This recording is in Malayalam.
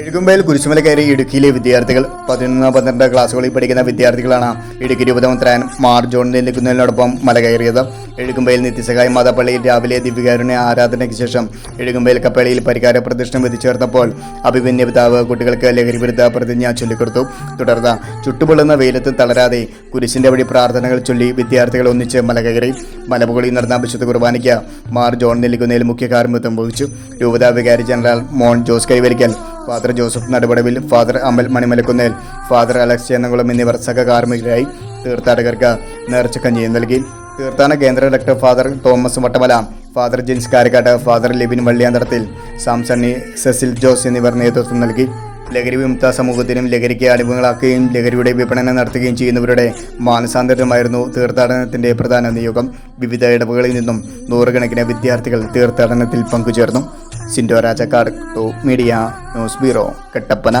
എഴുകുമ്പയിൽ കുരിശുമല കയറി ഇടുക്കിയിലെ വിദ്യാർത്ഥികൾ പതിനൊന്ന് പന്ത്രണ്ട് ക്ലാസ്സുകളിൽ പഠിക്കുന്ന വിദ്യാർത്ഥികളാണ് ഇടുക്കി രൂപതമന്ത്രാൻ മാർ ജോൺ നെല്ലിക്കുന്നതിനോടൊപ്പം മല കയറിയത്. എഴുകുമ്പയിൽ നിത്യസഹായ മാതാപ്പള്ളിയിൽ രാവിലെ ദിവ്യകാരുണ്യ ആരാധനയ്ക്ക് ശേഷം എഴുകുമ്പയിൽ കപ്പേളിയിൽ പരിഹാര പ്രദക്ഷിണം എത്തിച്ചേർന്നപ്പോൾ അഭിമന്യ പിതാവ് കുട്ടികൾക്ക് ലഹരി വിരുദ്ധ പ്രതിജ്ഞ ചൊല്ലിക്കൊടുത്തു. തുടർന്ന് ചുട്ടുപൊള്ളുന്ന വെയിലത്ത് തളരാതെ കുരിശിന്റെ വഴി പ്രാർത്ഥനകൾ ചൊല്ലി വിദ്യാർത്ഥികൾ ഒന്നിച്ച് മല കയറി. മലമുകളിൽ നടന്ന വിശുദ്ധ കുർബാനയ്ക്ക് മാർ ജോൺ നെല്ലിക്കുന്നതിൽ മുഖ്യ കാർമ്മിത്വം വഹിച്ചു. രൂപതാ വികാരി ജനറൽ മോൺ Jose Kaivarickal father Joseph Naduppadavil father Amal Manimalakunnel father Alex Chennakulam എന്നിവർ സഹകാർമ്മികരായി തീർത്ഥാടകർക്ക് നേർച്ചക്കഞ്ഞിയും നൽകി. തീർത്ഥാടന കേന്ദ്ര director father Thomas Vattamala father Jins Karakkatt father Libin Valliyantharathil സാംസണ്ണി സെസിൽ Jose എന്നിവർ നേതൃത്വം നൽകി. ലഹരി വിമുക്ത സമൂഹത്തിനും ലഹരിക്ക് അടിമകളാക്കുകയും ലഹരിയുടെ വിപണനം നടത്തുകയും ചെയ്യുന്നവരുടെ മാനസാന്തരമായിരുന്നു തീർത്ഥാടനത്തിന്റെ പ്രധാന നിയോഗം. വിവിധ ഇടവുകളിൽ നിന്നും നൂറുകണക്കിന് വിദ്യാർത്ഥികൾ തീർത്ഥാടനത്തിൽ പങ്കുചേർന്നു. Sindo Rajakkad media news bureau Kattappana.